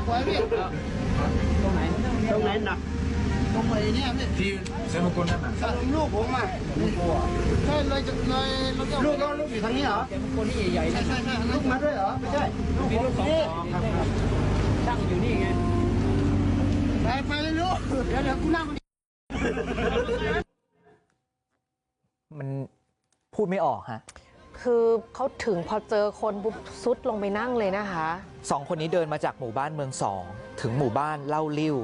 หนักกว่าพี่ตรงไหนตรงไหนหนักตรงไหนเนี่ยพี่ที่เซนมกุลนั่นน่ะสลุมลูกผมอะใช่เลยจะเลยเราจะลูกเราลูกอยู่ทางนี้เหรอแกเป็นคนที่ใหญ่ๆใช่นะใช่ใช่ลูกมาด้วยเหรอไม่ใช่ลูกมีผมลูกสองนี่คอครับช่างอยู่นี่ไงไปไปเลยลูกเดี๋ยวเดี๋ยวกูนั่งมันพูดไม่ออกฮะ คือเขาถึงพอเจอคนปุ๊บซุดลงไปนั่งเลยนะคะ สองคนนี้เดินมาจากหมู่บ้านเมืองสองถึงหมู่บ้านเล่าลิ้ว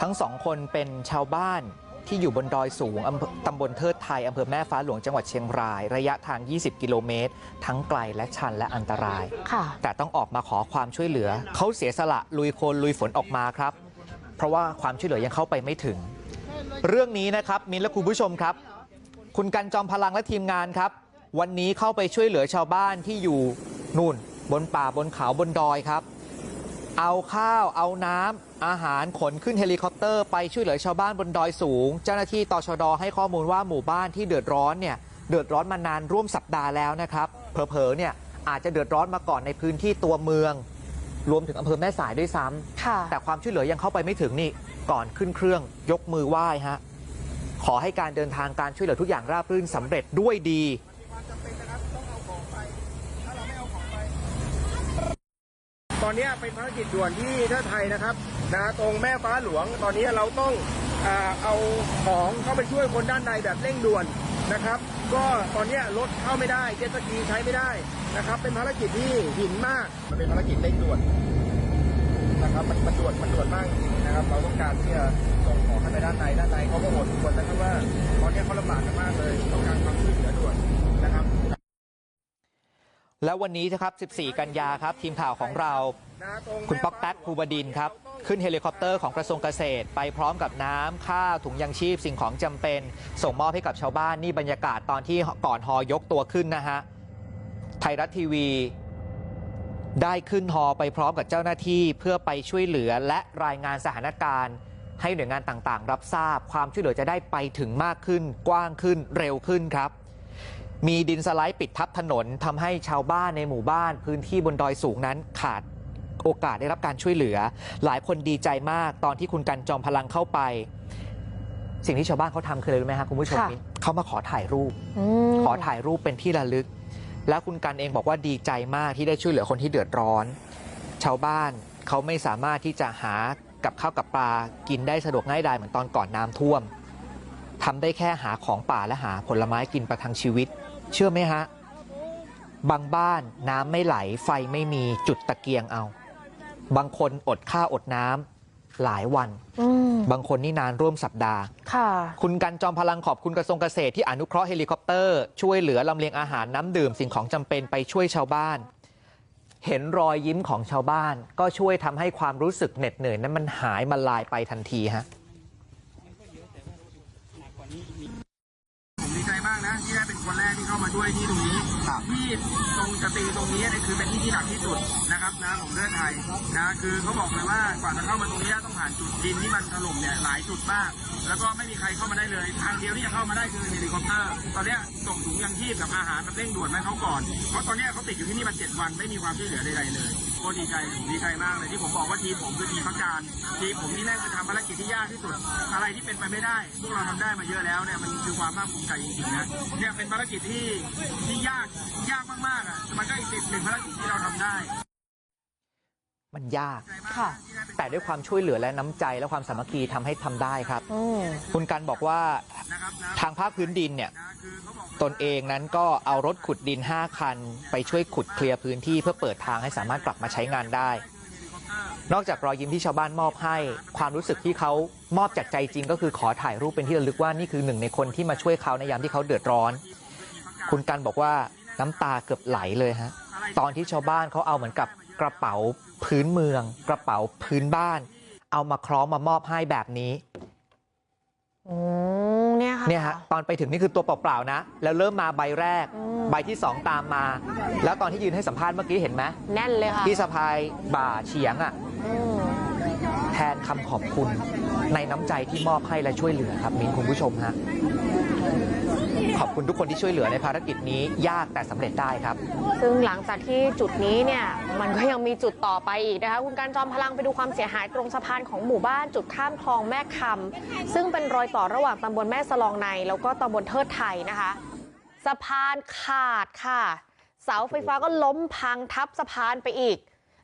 ทั้งสองคนเป็นชาวบ้านที่อยู่บนดอยสูงอำเภอตำบลเทิดไทยอำเภอแม่ฟ้าหลวงจังหวัดเชียงราย ระยะทาง 20 กิโลเมตร ทั้งไกลและชันและอันตรายค่ะแต่ต้องออกมาขอความช่วยเหลือ เขาเสียสละลุยโคลนลุยฝนออกมาครับ เพราะว่าความช่วยเหลือยังเข้าไปไม่ถึง เรื่องนี้นะครับมินและคุณผู้ชมครับ คุณกันจอมพลังและทีมงานครับ วันนี้เข้าไปช่วยเหลือชาวบ้านที่อยู่นู่น บนป่าบนเขาบนดอยครับ เอาข้าวเอาน้ำอาหารขนขึ้นเฮลิคอปเตอร์ไปช่วยเหลือชาวบ้านบนดอยสูง เจ้าหน้าที่ตชดให้ข้อมูลว่าหมู่บ้านที่เดือดร้อนเนี่ยเดือดร้อนมานานร่วมสัปดาห์แล้วนะครับเผลอๆเนี่ยอาจจะเดือดร้อนมาก่อนในพื้นที่ตัวเมือง รวมถึงอำเภอแม่สายด้วยซ้ำค่ะแต่ความช่วยเหลือยังเข้าไปไม่ถึงนี่ก่อนขึ้นเครื่องยกมือไหว้ฮะขอให้การเดินทางการช่วยเหลือทุกอย่างราบรื่นสำเร็จด้วยดี ตอนนี้เป็นภารกิจด่วนที่เทิดไทยนะครับนะตรงแม่ฟ้าหลวงตอนนี้เราต้องเอาของเข้าไปช่วยคนด้านในแบบเร่งด่วนนะครับ ก็ตอนนี้รถเข้าไม่ได้เจ็ตสกีใช้ไม่ได้นะครับ เป็นภารกิจที่หินมากมันเป็นภารกิจเร่งด่วนนะครับมันมันด่วนมันด่วนมากจริงนะครับ เราต้องการที่จะส่งของเข้าไปด้านในด้านในเขาก็บ่นทุกคนนะครับว่าตอนนี้เขาลำบากกันมากเลยต้องการความช่วยเหลือด่วนนะครับ แล้ววันนี้นะครับ 14 กันยาครับ ทีมข่าวของเรา คุณป๊อกแป๊กภูบดินครับ ขึ้นเฮลิคอปเตอร์ของกระทรวงเกษตร ไปพร้อมกับน้ำข้าวถุงยังชีพสิ่งของจำเป็น ส่งมอบให้กับชาวบ้านนี่บรรยากาศตอนที่ก่อนฮอยกตัวขึ้นนะฮะ ไทยรัฐทีวี ได้ขึ้นฮอไปพร้อมกับเจ้าหน้าที่เพื่อไปช่วยเหลือและรายงานสถานการณ์ ให้หน่วยงานต่างๆ รับทราบความช่วยเหลือจะได้ไปถึงมากขึ้น กว้างขึ้นเร็วขึ้นครับ มีดินสไลด์ปิดทับถนนทำให้ชาวบ้านในหมู่บ้าน พื้นที่บนดอยสูงนั้นขาดโอกาสได้รับการช่วยเหลือ หลายคนดีใจมากตอนที่คุณกันจอมพลังเข้าไป สิ่งที่ชาวบ้านเขาทำคืออะไรรู้ไหมครับคุณผู้ชมค่ะมิ้นเขามาขอถ่ายรูปอืมขอถ่ายรูปเป็นที่ระลึก แล้วคุณกันเองบอกว่าดีใจมากที่ได้ช่วยเหลือคนที่เดือดร้อน ชาวบ้านเขาไม่สามารถที่จะหากับข้าวกับปลากินได้สะดวกง่ายดายเหมือนตอนก่อนน้ำท่วมทำได้แค่หาของป่าและหาผลไม้กินประทังชีวิต เชื่อไหมฮะ บางบ้านน้ำไม่ไหล ไฟไม่มีจุดตะเกียงเอา บางคนอดข้าวอดน้ำหลายวันอืมบางคนนี่นานร่วมสัปดาห์ ค่ะ คุณกันจอมพลังขอบคุณกระทรวงเกษตรที่อนุเคราะห์เฮลิคอปเตอร์ช่วยเหลือลำเลียงอาหารน้ำดื่มสิ่งของจำเป็นไปช่วยชาวบ้าน เห็นรอยยิ้มของชาวบ้าน ก็ช่วยทำให้ความรู้สึกเหน็ดเหนื่อยนั้นมันหายมาลายไปทันทีฮะผมดีใจมากนะที่ได้เป็นคนแรกที่ เข้ามาช่วยที่ตรงนี้ที่ตรงกระตีตรงนี้เนี่ยคือเป็นที่ที่หนักที่สุดนะครับนะของเลือดไทยนะคือเขาบอกเลยว่ากว่าจะเข้ามาตรงนี้ต้องผ่านจุดดินที่มันถล่มเนี่ยหลายจุดมาก แล้วก็ไม่มีใครเข้ามาได้เลยทางเดียวที่จะเข้ามาได้คือเฮลิคอปเตอร์ตอนเนี้ยส่งถุงยังชีพกับอาหารแบบเร่งด่วนมาให้เขาก่อนเพราะตอนเนี้ยเขาติดอยู่ที่นี่มาเจ็ดวันไม่มีความช่วยเหลือใดๆเลยโคตรดีใจผมดีใจมากเลยที่ผมบอกว่าทีมผมคือทีมพักการทีมผมนี่แม่งคือทำภารกิจที่ยากที่สุด อะไรที่เป็นไปไม่ได้ พวกเราทำได้มาเยอะแล้วเนี่ยมันคือความภาคภูมิใจจริงๆนะเนี่ยเป็นภารกิจที่ที่ยากยากมากๆอะมันก็อีกหนึ่งภารกิจที่เราทำได้ มันยาก ค่ะ แต่ด้วยความช่วยเหลือและน้ำใจและความสามัคคีทำให้ทำได้ครับ อืมคุณกันบอกว่านะครับนะทางภาคพื้นดินเนี่ยนะคือเขาบอกตนเองนั้นก็เอารถขุดดิน 5 คัน ไปช่วยขุดเคลียร์พื้นที่เพื่อเปิดทางให้สามารถกลับมาใช้งานได้ นอกจากรอยยิ้มที่ชาวบ้านมอบให้ ความรู้สึกที่เขามอบจากใจจริงก็คือขอถ่ายรูปเป็นที่ระลึกว่านี่คือหนึ่งในคนที่มาช่วยเขาในยามที่เขาเดือดร้อน คุณกันบอกว่าน้ำตาเกือบไหลเลยฮะตอนที่ชาวบ้านเขาเอาเหมือนกับกระเป๋าพื้นเมือง กระเป๋าพื้นบ้าน เอามาคล้องมามอบให้แบบนี้อืมเนี่ยค่ะเนี่ยฮะตอนไปถึงนี่คือตัวเปล่าๆนะ แล้วเริ่มมาใบแรกอืมใบที่สองตามมา แล้วตอนที่ยืนให้สัมภาษณ์เมื่อกี้เห็นไหมแน่นเลยค่ะที่สะพายบ่าเฉียงอะอืมแทนคำขอบคุณในน้ำใจที่มอบให้และช่วยเหลือครับมิ้นคุณผู้ชมฮะ ขอบคุณทุกคนที่ช่วยเหลือในภารกิจนี้ยากแต่สำเร็จได้ครับ ซึ่งหลังจากที่จุดนี้เนี่ยมันก็ยังมีจุดต่อไปอีกนะคะคุณการจอมพลังไปดูความเสียหายตรงสะพานของหมู่บ้านจุดข้ามคลองแม่คำซึ่งเป็นรอยต่อระหว่างตำบลแม่สลองใน แล้วก็ตำบลเทิดไทยนะคะ สะพานขาดค่ะ เสาไฟฟ้าก็ล้มพังทับสะพานไปอีก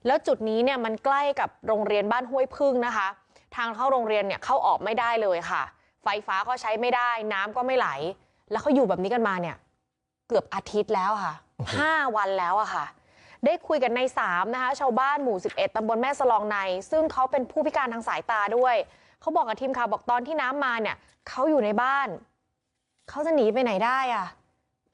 แล้วจุดนี้เนี่ยมันใกล้กับโรงเรียนบ้านห้วยพึ่งนะคะ ทางเข้าโรงเรียนเนี่ยเข้าออกไม่ได้เลยค่ะ ไฟฟ้าก็ใช้ไม่ได้ น้ำก็ไม่ไหล แล้วเขาอยู่แบบนี้กันมาเนี่ยเกือบอาทิตย์แล้วค่ะห้าวันแล้วอะค่ะได้คุยกันในสามนะคะชาวบ้านหมู่11ตำบลแม่สลองในซึ่งเขาเป็นผู้พิการทางสายตาด้วยเขาบอกกับทีมข่าวบอกตอนที่น้ำมาเนี่ยเขาอยู่ในบ้านเขาจะหนีไปไหนได้อะ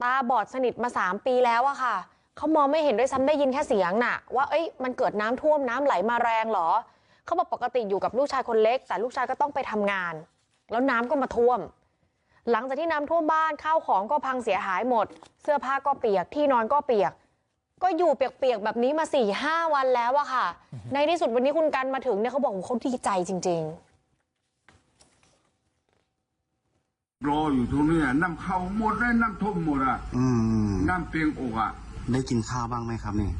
ตาบอดสนิทมาสามปีแล้วอะค่ะเขามองไม่เห็นด้วยซ้ำได้ยินแค่เสียงน่ะว่าเอ้ยมันเกิดน้ำท่วมน้ำไหลมาแรงเหรอเขาบอกปกติอยู่กับลูกชายคนเล็กแต่ลูกชายก็ต้องไปทำงานแล้วน้ำก็มาท่วม หลังจากที่น้ำท่วมบ้านข้าวของก็พังเสียหายหมดเสื้อผ้าก็เปียกที่นอนก็เปียกก็อยู่เปียกๆแบบนี้มาสี่ห้าวันแล้วอะค่ะ ในที่สุดวันนี้คุณกันมาถึงเนี่ยเขาบอกว่าเขาดีใจจริงรออยู่ตรงเนี้ยน้ำเข้าหมดเลยน้ำท่วมหมดอะอืมน้ำเปียงอกอะได้กินข้าวบ้างไหมครับเนี่ย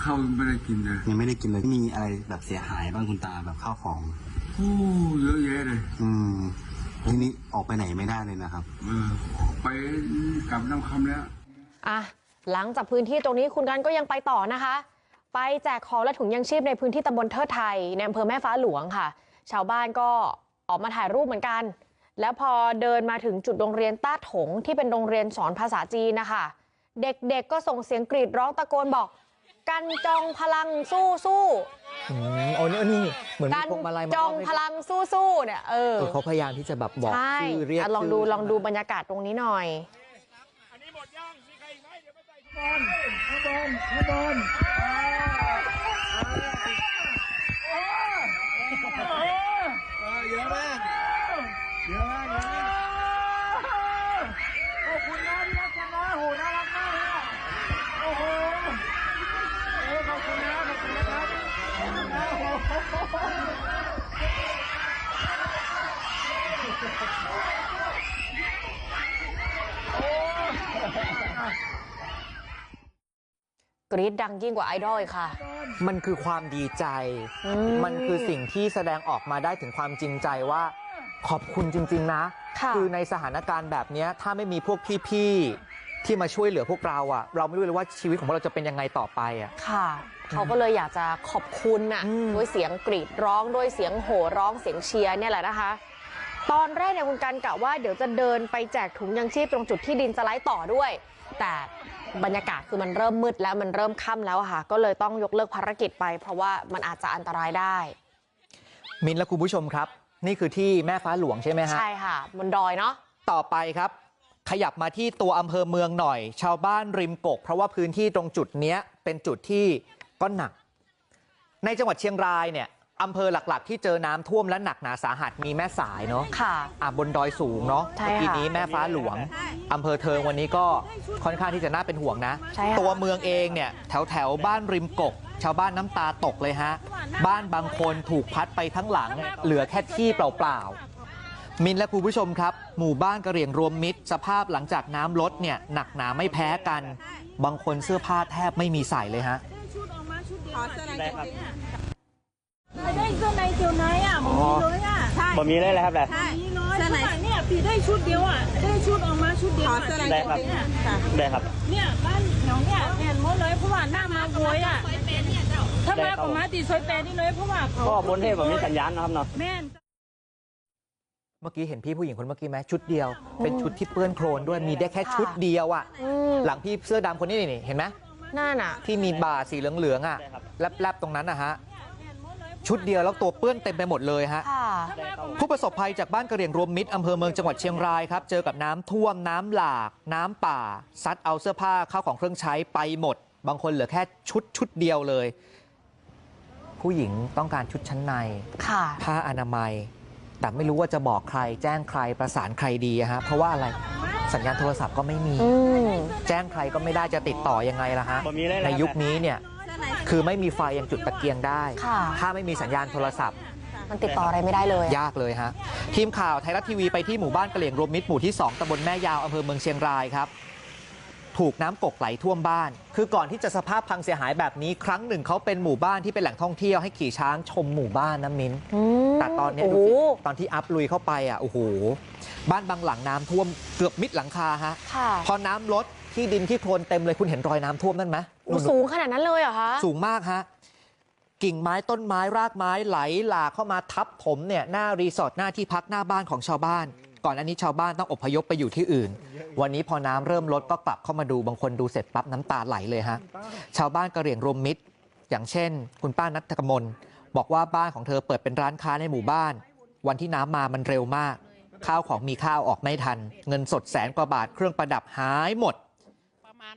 เข้าวยังไม่ได้กินเลยยังไม่ได้กินเลยมีอะไรแบบเสียหายบ้างคุณตาแบบข้าวของโอ้เยอะแยะเลย อืม ทีนี้ออกไปไหนไม่ได้เลยนะครับเออไปกลับน้ำคำแล้วๆอะหลังจากพื้นที่ตรงนี้คุณกันก็ยังไปต่อนะคะ ไปแจกของและถุงยังชีพในพื้นที่ตำบลเทิดไทยในอำเภอแม่ฟ้าหลวงค่ะ ชาวบ้านก็ออกมาถ่ายรูปเหมือนกัน แล้วพอเดินมาถึงจุดโรงเรียนต้าถงที่เป็นโรงเรียนสอนภาษาจีนนะคะ เด็กๆก็ส่งเสียงกรีดร้องตะโกนบอก กันจองพลังสู้สู้อืมโอ้นี่นี่เหมือนๆมีกันพวงมาลัยมาจองมบให้พลังสู้สู้ๆเนี่ยเออเออเขาพยายามที่จะแบบบอกใช่ชื่อเรียกอะลองชื่ดูลองดูบรรยากาศตรงนี้หน่อยกรี๊ ดดังยิ่งกว่าไอดอลอีกค่ะ มันคือความดีใจอืมมันคือสิ่งที่แสดงออกมาได้ถึงความจริงใจว่าขอบคุณจริง ๆ นะค่ะอในสถานการณ์แบบเนี้ยถ้าไม่มีพวกพี่ ๆ ที่มาช่วยเหลือพวกเราอะเราไม่รู้เลยว่าชีวิตของเราจะเป็นยังไงต่อไปอะค่ะ เขาก็เลยอยากจะขอบคุณน่ะอืมด้วยเสียงกรีดร้องด้วยเสียงโห่ร้องเสียงเชียร์เนี่ยแหละนะคะตอนแรกเนี่ยคุณกันกะว่าเดี๋ยวจะเดินไปแจกถุงยังชีพตรงจุดที่ดินสไลด์ต่อด้วย แต่บรรยากาศคือมันเริ่มมืดแล้วมันเริ่มค่ำแล้วอะค่ะ ก็เลยต้องยกเลิกภารกิจไป เพราะว่ามันอาจจะอันตรายได้ มินและคุณผู้ชมครับ นี่คือที่แม่ฟ้าหลวงใช่ไหมฮะใช่ค่ะบนดอยเนาะต่อไปครับ ขยับมาที่ตัวอำเภอเมืองหน่อย ชาวบ้านริมกก เพราะว่าพื้นที่ตรงจุดเนี้ยเป็นจุดที่ ก็หนักในจังหวัดเชียงรายเนี่ยอำเภอหลักๆที่เจอน้ำท่วมและหนักหนาสาหัสมีแม่สายเนาะค่ะอะบนดอยสูงเนาะใช่เมื่อกี้ค่ะนี้แม่ฟ้าหลวงอำเภอเทิงวันนี้ก็ค่อนข้างที่จะน่าเป็นห่วงนะใช่ค่ะตัวเมืองเองเนี่ยแถวแถวๆบ้านริมกก ชาวบ้านน้ำตาตกเลยฮะ บ้านบางคนถูกพัดไปทั้งหลัง เหลือแค่ที่เปล่าๆมินและคุณผู้ชมครับ หมู่บ้านกระเหรี่ยงรวมมิตร สภาพหลังจากน้ำลดเนี่ยหนักหนาไม่แพ้กัน บางคนเสื้อผ้าแทบไม่มีใส่เลยฮะ ไม่ได้เสื้อในเกี่ยวในอะผมมีเลยอะใช่บ่มีเลยเลยครับเลยใช่เลยเสื้อในเนี่ยปีได้ชุดเดียวอะได้ชุดออกมาชุดเดียวเสื้อในได้ครับเนี่ยได้ครับ เนี่ยบ้านแถวเนี่ยเห็นหมดเลยเพราะว่าหน้ามาบวยอะถ้ามาประมาตีซอยแปดนี่เลยเพราะว่าเขาบนเทพผมมีสัญญาณนะครับเนาะแม่นเมื่อกี้เห็นพี่ผู้หญิงคนเมื่อกี้ไหมชุดเดียว เป็นชุดที่เปื้อนโคลนด้วยมีได้แค่ชุดเดียวอะหลังพี่เสื้อดำคนนี้นี่เห็นไหม นั่นน่ะ ที่มีบ่าสีเหลืองๆอะแลบๆตรงนั้นนะฮะชุดเดียวแล้วตัวเปื้อนเต็มไปหมดเลยฮะค่ะผู้ประสบภัยจากบ้านกระเหรี่ยงรวมมิตรอำเภอเมืองจังหวัดเชียงรายครับ เจอกับน้ำท่วมน้ำหลาก น้ำป่า ซัดเอาเสื้อผ้าข้าวของเครื่องใช้ไปหมด บางคนเหลือแค่ชุดชุดเดียวเลย ผู้หญิงต้องการชุดชั้นในค่ะผ้าอนามัย แต่ไม่รู้ว่าจะบอกใคร แจ้งใครประสานใครดีอะฮะเพราะว่าอะไร สัญญาณโทรศัพท์ก็ไม่มีอืมแจ้งใครก็ไม่ได้จะติดต่อยังไงล่ะฮะบ่มีเลยในยุคนี้เนี่ยคือไม่มีไฟยังจุดตะเกียงได้ค่ะถ้าไม่มีสัญญาณโทรศัพท์ มันติดต่ออะไรไม่ได้เลยอะยากเลยฮะ ทีมข่าวไทยรัฐทีวีไปที่หมู่บ้านกะเหลี่ยงรวมมิตรหมู่ที่ 2ตำบลแม่ยาวอำเภอเมืองเชียงรายครับ ถูกน้ำกกไหลท่วมบ้าน คือก่อนที่จะสภาพพังเสียหายแบบนี้ครั้งหนึ่งเขาเป็นหมู่บ้านที่เป็นแหล่งท่องเที่ยวให้ขี่ช้างชมหมู่บ้านนะมิ้นอืมแต่ตอนเนี้ยโอ้ดูโหสิตอนที่อัพลุยเข้าไปอะโอ้โหบ้านบางหลังน้ำท่วมเกือบมิดหลังคาฮะค่ะพอน้ำลดที่ดินที่โคลนเต็มเลยคุณเห็นรอยน้ำท่วมนั่นไหมโอ้สูงขนาดนั้นเลยเหรอคะสูงมากฮะกิ่งไม้ต้นไม้รากไม้ไหลหลากเข้ามาทับถมเนี่ยหน้ารีสอร์ทหน้าที่พักหน้าบ้านของชาวบ้าน ก่อนอันนี้ชาวบ้านต้องอพยพไปอยู่ที่อื่น วันนี้พอน้ำเริ่มลดก็กลับเข้ามาดูบางคนดูเสร็จปั๊บน้ำตาไหลเลยฮะชาวบ้านกระเหรี่ยงรวมมิตร อย่างเช่น คุณป้านัทกมลบอกว่าบ้านของเธอเปิดเป็นร้านค้าในหมู่บ้าน วันที่น้ำมามันเร็วมาก ข้าวของมีข้าวออกไม่ทัน เงินสดแสนกว่าบาทเครื่องประดับหายหมด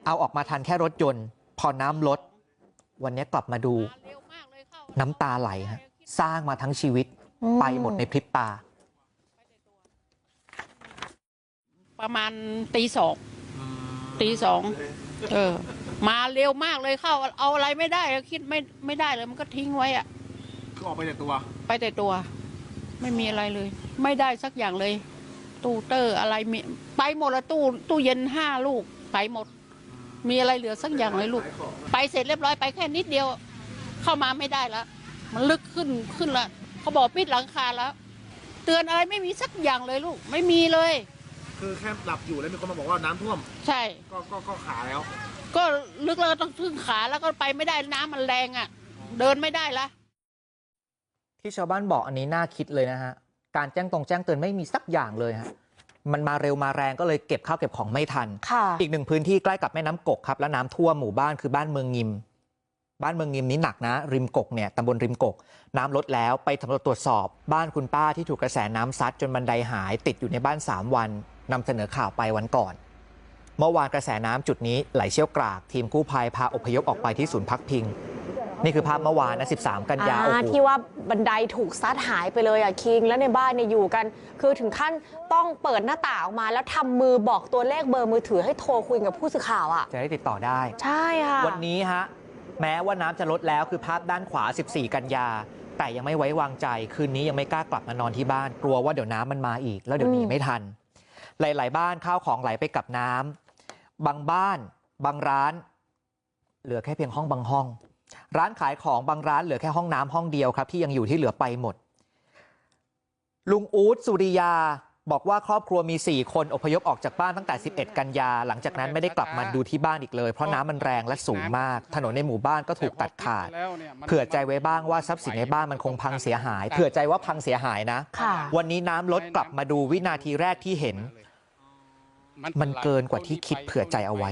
เอาออกมาทันแค่รถยนต์ พอน้ำลด วันนี้กลับมาดู น้ำตาไหลฮะสร้างมาทั้งชีวิตไปหมดในพริบตา ประมาณตีสองตีสองเออ มาเร็วมากเลยเข้า เอาอะไรไม่ได้อะคิดไม่ไม่ได้เลยมันก็ทิ้งไว้อะคือออกไปจากตัว ไปแต่ตัว ไม่มีอะไรเลย ไม่ได้สักอย่างเลย ตู้เตอร์อะไรมีไปหมดละตู้ตู้เย็นห้าลูกไปหมด มีอะไรเหลือสักอย่างเลยลูก ไปเสร็จเรียบร้อยไปแค่นิดเดียว เข้ามาไม่ได้แล้วมันลึกขึ้นขึ้นละเขาบอกปิดหลังคาแล้ว เตือนอะไรไม่มีสักอย่างเลยลูก ไม่มีเลย คือแค่หลับอยู่แล้วมีคนมาบอกว่าน้ำท่วม ใช่ ก็ก็ก็ขาแล้ว ก็ลึกแล้วก็ต้องพึ่งขาแล้วก็ไปไม่ได้น้ำมันแรงอะ เดินไม่ได้ละ ที่ชาวบ้านบอกอันนี้น่าคิดเลยนะฮะ การแจ้งตรงแจ้งเตือนไม่มีสักอย่างเลยฮะ มันมาเร็วมาแรงก็เลยเก็บข้าวเก็บของไม่ทัน ค่ะ อีกหนึ่งพื้นที่ใกล้กับแม่น้ำกกครับ และน้ำท่วมหมู่บ้านคือบ้านเมืองงิม บ้านเมืองงิมนี้หนักนะ ริมกกเนี่ยตำบลริมกก น้ำลดแล้วไปสำรวจตรวจสอบ บ้านคุณป้าที่ถูกกระแสน้ำซัดจนบันไดหายติดอยู่ในบ้าน 3 วัน นำเสนอข่าวไปวันก่อน เมื่อวานกระแสน้ำจุดนี้ไหลเชี่ยวกราก ทีมกู้ภัยพาอพยพออกไปที่ศูนย์พักพิง นี่คือภาพเมื่อวานนะ 13 กันยาโอ้อ่าโหที่ว่าบันไดถูกซัดหายไปเลยอะคิง แล้วในบ้านเนี่ยอยู่กัน คือถึงขั้นต้องเปิดหน้าต่างออกมา แล้วทำมือบอกตัวเลขเบอร์มือถือให้โทรคุยกับผู้สื่อข่าวอะ จะได้ติดต่อได้ ใช่ค่ะวันนี้ฮะแม้ว่าน้ำจะลดแล้วคือภาพด้านขวา 14 กันยา แต่ยังไม่ไว้วางใจ คืนนี้ยังไม่กล้ากลับมานอนที่บ้าน กลัวว่าเดี๋ยวน้ำมันมาอีก แล้วเดี๋ยวหนีอืมไม่ทัน หลายบ้านข้าวของไหลไปกับน้ำบางบ้านบางร้านเหลือแค่เพียงห้องบางห้องร้านขายของบางร้านเหลือแค่ห้องน้ำห้องเดียวครับที่ยังอยู่ที่เหลือไปหมดลุงอู๊ดสุริยา บอกว่าครอบครัวมี4คนอพยพออกจากบ้านตั้งแต่11กันยาหลังจากนั้นไม่ได้กลับมาดูที่บ้านอีกเลยเพราะน้ำมันแรงและสูงมากถนนในหมู่บ้านก็ถูกตัดขาดเผื่อใจไว้บ้างว่าทรัพย์สินในบ้านมันคงพังเสียหายเผื่อใจว่าพังเสียหายนะค่ะวันนี้น้ำลดกลับมาดูวินาทีแรกที่เห็นมันเกินกว่าที่คิดเผื่อใจเอาไว้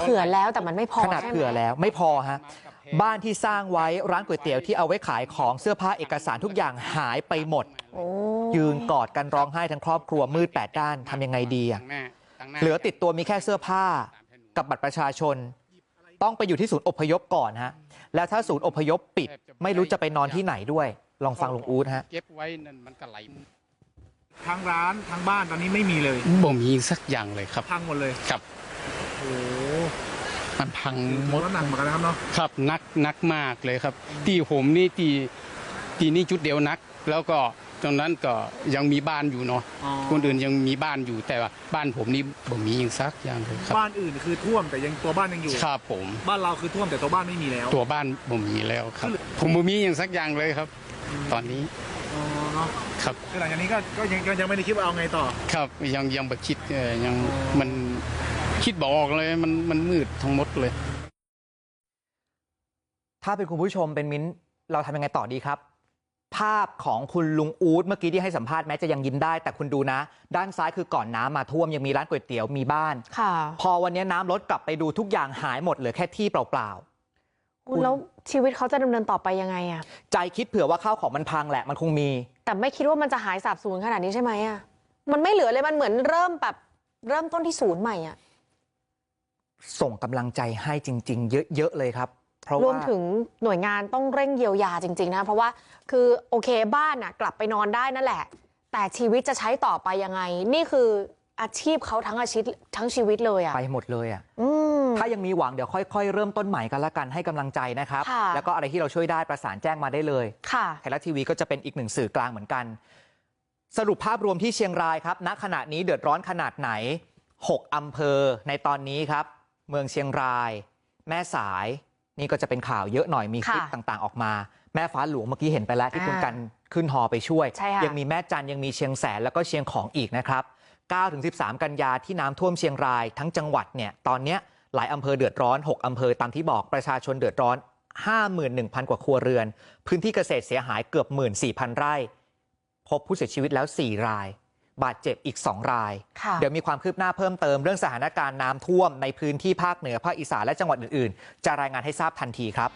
เผื่อแล้วแต่มันไม่พอขนาดใช่ไหมเผื่อแล้วไม่พอฮะ บ้านที่สร้างไว้ร้านก๋วยเตี๋ยวที่เอาไว้ขายของเสื้อผ้าเอกสารทุกอย่างหายไปหมดโอ้ยืนกอดกันร้องไห้ทั้งครอบครัวมืดแปดด้านทำยังไงดีอะเหลือติดตัวมีแค่เสื้อผ้ากับบัตรประชาชน ต้องไปอยู่ที่ศูนย์อพยพก่อนฮะแล้วถ้าศูนย์อพยพปิด ไม่รู้จะไปนอนที่ไหนด้วย ลองฟังลุงอู๊ดฮะเก็บไว้นั่นมันก็ไหลทั้งร้านทั้งบ้านตอนนี้ไม่มีเลยบ่มีสักอย่างเลยครับพังหมดเลยครับโอ้ มันพังหหมมดดแล้วหนักเหมือนกันนะครับเนาะครับนักนักมากเลยครับ ที่ผมนี่ตีตีนี่จุดเดียวนัก แล้วก็ตรงนั้นก็ยังมีบ้านอยู่เนาะคนอื่นยังมีบ้านอยู่แต่ว่าบ้านผมนี่บ่มีอย่างสักอย่างเลยครับบ้านอื่นคือท่วมแต่ยังตัวบ้านยังอยู่ครับผมบ้านเราคือท่วมแต่ตัวบ้านไม่มีแล้ว ตัวบ้านบ่มีแล้วครับ ผมบ่มีอย่างสักอย่างเลยครับ ตอนนี้อ๋อเนาะครับคือหลังจากนี้ก็ก็ยังก็ยังไม่ได้คิดว่าเอาไงต่อ ครับยังยังบ่คิดเอ่อยังมัน คิดบออกเลยมันมันมืดทั้งหมดเลย ถ้าเป็นคุณผู้ชมเป็นมิ้นท์เราทำยังไงต่อดีครับ ภาพของคุณลุงอู๊ดเมื่อกี้ที่ให้สัมภาษณ์แม้จะยังยิ้มได้ แต่คุณดูนะ ด้านซ้ายคือก่อนน้ำมาท่วมยังมีร้านก๋วยเตี๋ยวมีบ้าน ค่ะ พอวันนี้น้ำลดกลับไปดูทุกอย่างหายหมดเหลือแค่ที่เปล่าคุณแล้วชีวิตเขาจะดำเนินต่อไปยังไงอะๆใจคิดเผื่อว่าข้าวของมันพังแหละมันคงมี แต่ไม่คิดว่ามันจะหายสาบสูญขนาดนี้ใช่ไหมอะมันไม่เหลือเลยมันเหมือนเริ่มแบบเริ่มต้นที่ศูนย์ใหม่อะ ส่งกำลังใจให้จริง ๆ เยอะ ๆ เลยครับเพราะรวว่ามถึงหน่วยงานต้องเร่งเยียวยาจริง ๆ นะ เพราะว่าคือโอเคบ้านน่ะกลับไปนอนได้นั่นแหละ แต่ชีวิตจะใช้ต่อไปยังไง นี่คืออาชีพเขาทั้งอาชีพทั้งชีวิตเลยอะไปหมดเลยอะอืมถ้ายังมีหวังเดี๋ยวค่อย ๆ เริ่มต้นใหม่กันละกันให้กำลังใจนะครับค่ะแล้วก็อะไรที่เราช่วยได้ประสานแจ้งมาได้เลยค่ะไทยรัฐทีวีก็จะเป็นอีกหนึ่งสื่อกลางเหมือนกัน สรุปภาพรวมที่เชียงรายครับ ณขณะนี้เดือดร้อนขนาดไหน 6 อำเภอในตอนนี้ครับ เมืองเชียงราย แม่สาย นี่ก็จะเป็นข่าวเยอะหน่อยมีคลิปค่ะต่างๆ ออกมา แม่ฟ้าหลวงเมื่อกี้เห็นไปแล้วที่คุณอ่ากันขึ้นฮอไปช่วยใช่ค่ะยังมีแม่จันยังมีเชียงแสนแล้วก็เชียงของอีกนะครับ9-13 กันยาที่น้ำท่วมเชียงรายทั้งจังหวัดเนี่ยตอนเนี้ยหลายอำเภอเดือดร้อน 6 อำเภอตามที่บอกประชาชนเดือดร้อน 51,000 กว่าครัวเรือน พื้นที่เกษตรเสียหายเกือบ 14,000 ไร่ พบผู้เสียชีวิตแล้ว 4 ราย บาดเจ็บอีก2รายค่ะเดี๋ยวมีความคืบหน้าเพิ่มเติมเรื่องสถานการณ์น้ำท่วมในพื้นที่ภาคเหนือภาคอีสานและจังหวัดอื่นๆ จะรายงานให้ทราบทันทีครับ